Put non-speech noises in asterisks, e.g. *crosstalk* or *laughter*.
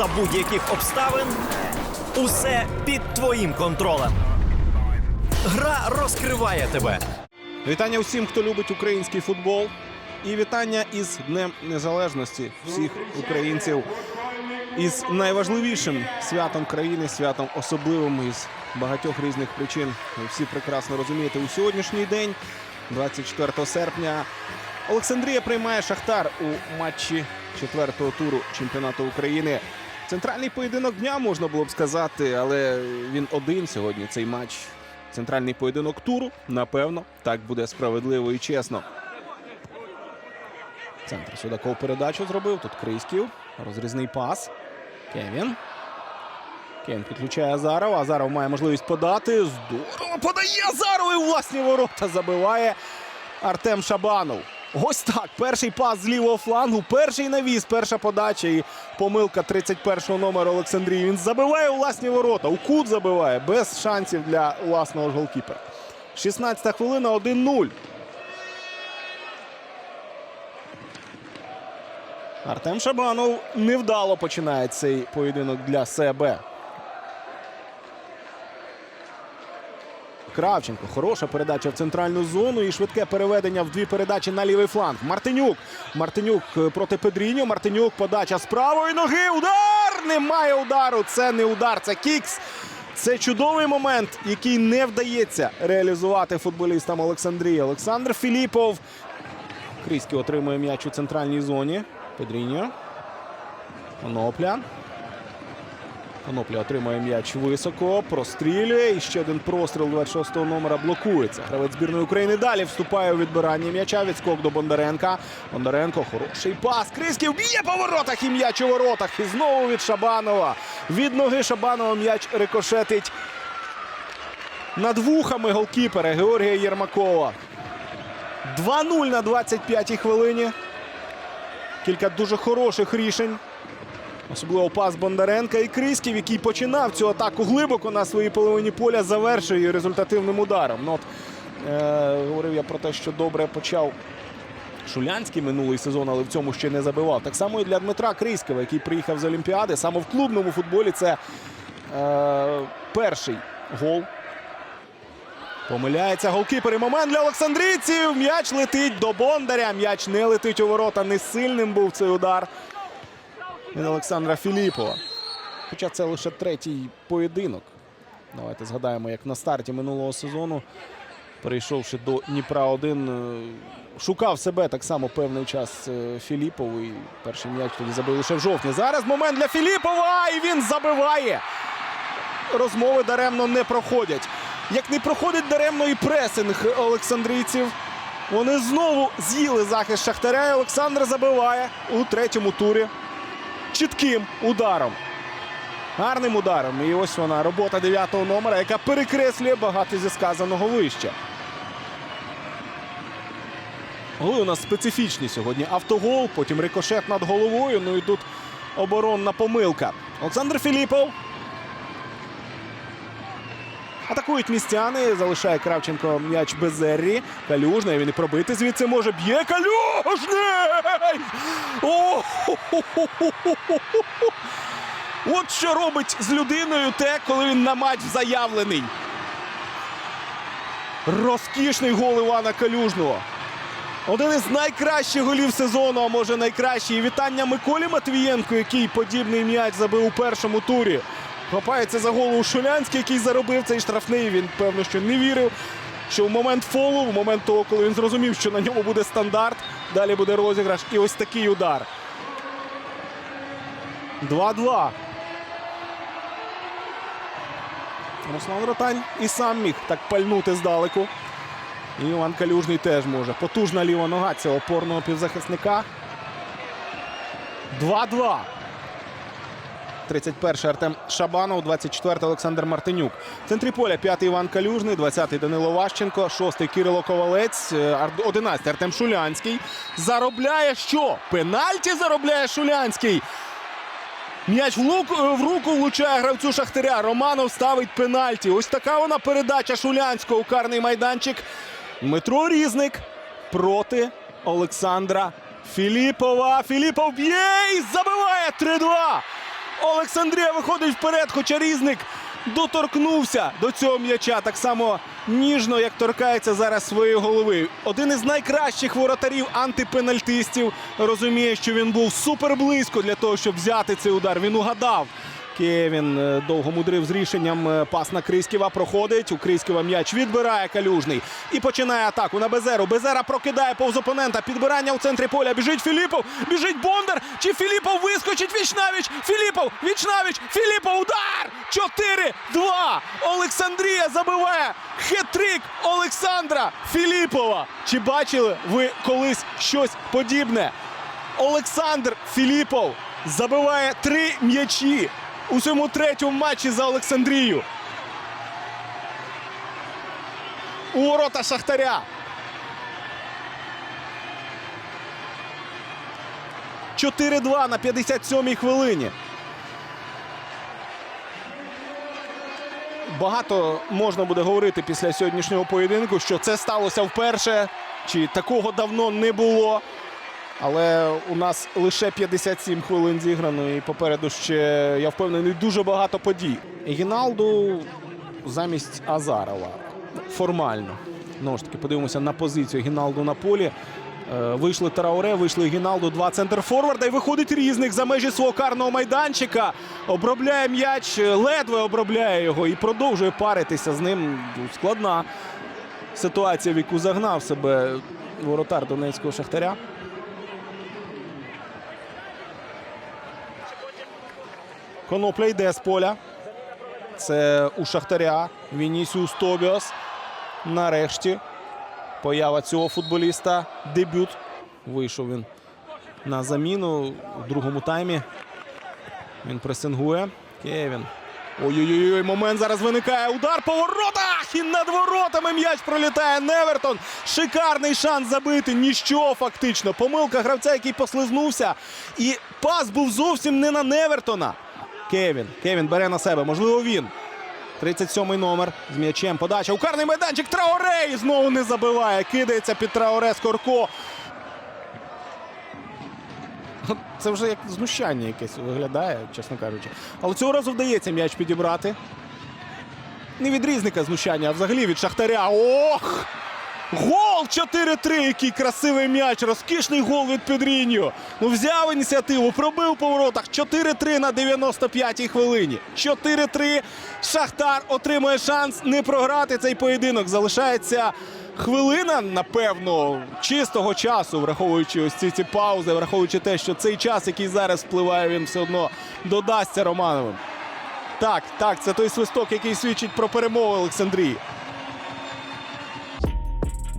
за будь-яких обставин. Усе під твоїм контролем. Гра розкриває тебе. Вітання усім, хто любить український футбол. І вітання із Днем Незалежності всіх українців із найважливішим святом країни, святом особливим із багатьох різних причин. Ви всі прекрасно розумієте, у сьогоднішній день, 24 серпня, Олександрія приймає Шахтар у матчі четвертого туру чемпіонату України. Центральний поєдинок дня можна було б сказати, але він один сьогодні. Цей матч. Центральний поєдинок туру. Напевно, так буде справедливо і чесно. Центр Судаков передачу зробив. Тут Крисків. Розрізний пас. Кевін. Кевін підключає Азарова. Азаров має можливість подати. Здорово подає Азаров і власні ворота забиває Артем Шабанов. Ось так. Перший пас з лівого флангу, перший навіс, перша подача і помилка 31-го номера Олександрії. Він забиває у власні ворота. У кут забиває без шансів для власного голкіпера. 16 хвилина 1-0. Артем Шабанов невдало починає цей поєдинок для себе. Кравченко. Хороша передача в центральну зону і швидке переведення в дві передачі на лівий фланг. Мартинюк. Мартинюк е, проти Педріньо. Мартинюк подача з правої ноги. Удар! Немає удару. Це не удар, це кікс. Це чудовий момент, який не вдається реалізувати футболістам Олександрії. Олександр Філіпов. Кріський отримує м'яч у центральній зоні. Педріньо. Конопля. Конопля отримує м'яч високо, прострілює. І ще один простріл 26-го номера блокується. Гравець збірної України далі вступає у відбирання м'яча. Відскок до Бондаренка. Бондаренко хороший пас. Крисків б'є по воротах і м'яч у воротах. І знову від Шабанова. Від ноги Шабанова м'яч рикошетить над вухами голкіпера Георгія Єрмакова. 2-0 на 25-й хвилині. Кілька дуже хороших рішень. Особливо пас Бондаренка і Криськів, який починав цю атаку глибоко на своїй половині поля, завершує результативним ударом. Ну, от, е, говорив я про те, що добре почав Шулянський минулий сезон, але в цьому ще не забивав. Так само і для Дмитра Криськова, який приїхав з Олімпіади. Саме в клубному футболі це е, перший гол. Помиляється голкіпер. І момент для Олександрійців. М'яч летить до Бондаря. М'яч не летить у ворота. Не сильним був цей удар від Олександра Філіпова. Хоча це лише третій поєдинок. Давайте згадаємо, як на старті минулого сезону, перейшовши до Дніпра 1, шукав себе так само певний час е, Філіпов. І перший м'яч тоді забив лише в жовтні. Зараз момент для Філіпова, і він забиває. Розмови даремно не проходять. Як не проходить даремно і пресинг олександрійців. Вони знову з'їли захист Шахтаря. і Олександр забиває у третьому турі чітким ударом. Гарним ударом. І ось вона робота 9-го номера, яка перекреслює багато зі сказаного вище. Голи у нас специфічні сьогодні. Автогол, потім рикошет над головою. Ну і тут оборонна помилка. Олександр Філіпов. Атакують містяни. Залишає Кравченко м'яч Безеррі. Калюжний. Він і пробити звідси може. Б'є Калюжний! О! *laughs* От що робить з людиною те, коли він на матч заявлений. Розкішний гол Івана Калюжного. Один із найкращих голів сезону, а може найкращий. І вітання Миколі Матвієнку, який подібний м'яч забив у першому турі. Хапається за голову Шулянський, який заробив цей штрафний. Він певно, що не вірив. Що в момент фолу, в момент того, коли він зрозумів, що на ньому буде стандарт, далі буде розіграш. І ось такий удар. 2-2. Руслан Ротань і сам міг так пальнути здалеку. І Іван Калюжний теж може. Потужна ліва нога цього опорного півзахисника. 2-2. 31-й Артем Шабанов, 24-й Олександр Мартинюк. В центрі поля 5-й Іван Калюжний, 20-й Данило Ващенко, 6-й Кирило Ковалець, е, 11-й Артем Шулянський. Заробляє що? Пенальті заробляє Шулянський. М'яч в, лук, е, в руку влучає гравцю Шахтаря. Романов ставить пенальті. Ось така вона передача Шулянського у карний майданчик. Дмитро Різник проти Олександра Філіпова. Філіпов б'є і забиває 3-2. Олександрія виходить вперед, хоча різник доторкнувся до цього м'яча так само ніжно, як торкається зараз своєї голови. Один із найкращих воротарів антипенальтистів розуміє, що він був супер близько для того, щоб взяти цей удар. Він угадав. Кевін е, довго мудрив з рішенням. е, Пас на Криськіва проходить. У Криськіва м'яч відбирає калюжний і починає атаку на Безеру. Безера прокидає повз опонента. Підбирання у центрі поля. Біжить Філіпов. Біжить Бондар. Чи Філіпов вискочить вічнавіч? Філіпов! Вічнавіч! Філіпов! Удар! 4-2! Олександрія забиває хет-трик Олександра Філіпова. Чи бачили ви колись щось подібне? Олександр Філіпов забиває три м'ячі у цьому третьому матчі за Олександрію. У ворота Шахтаря. 4-2 на 57-й хвилині. Багато можна буде говорити після сьогоднішнього поєдинку, що це сталося вперше, чи такого давно не було. Але у нас лише 57 хвилин зіграно, і попереду ще, я впевнений, дуже багато подій. Гіналду замість Азарова. Формально. Знову ж таки, подивимося на позицію Гіналду на полі. Е, Вийшли Трауре, вийшли Гіналду, два центр форварда. І виходить різник за межі свого карного майданчика. Обробляє м'яч, ледве обробляє його і продовжує паритися з ним. Складна ситуація, в яку загнав себе воротар Донецького Шахтаря. Конопля йде з поля. Це у Шахтаря. Вінісіус Тобіос. Нарешті поява цього футболіста. Дебют. Вийшов він на заміну у другому таймі. Він пресингує. Кевін. Ой-ой-ой, момент зараз виникає. Удар по воротах! І над воротами м'яч пролітає Невертон. Шикарний шанс забити. Ніщо фактично. Помилка гравця, який послизнувся. І пас був зовсім не на Невертона. Кевін. Кевін бере на себе. Можливо, він. 37-й номер з м'ячем. Подача. Укарний майданчик. Траоре. І знову не забиває. Кидається під Траоре Скорко. Це вже як знущання якесь виглядає, чесно кажучи. Але цього разу вдається м'яч підібрати. Не від різника знущання, а взагалі від Шахтаря. Ох! Гол 4-3. Який красивий м'яч. Розкішний гол від Педріньо. Ну взяв ініціативу, пробив по воротах. 4-3 на 95-й хвилині. 4-3. Шахтар отримує шанс не програти цей поєдинок. Залишається хвилина, напевно, чистого часу, враховуючи ось ці, ці паузи, враховуючи те, що цей час, який зараз впливає, він все одно додасться Романовим. Так, так, це той свисток, який свідчить про перемогу Олександрії.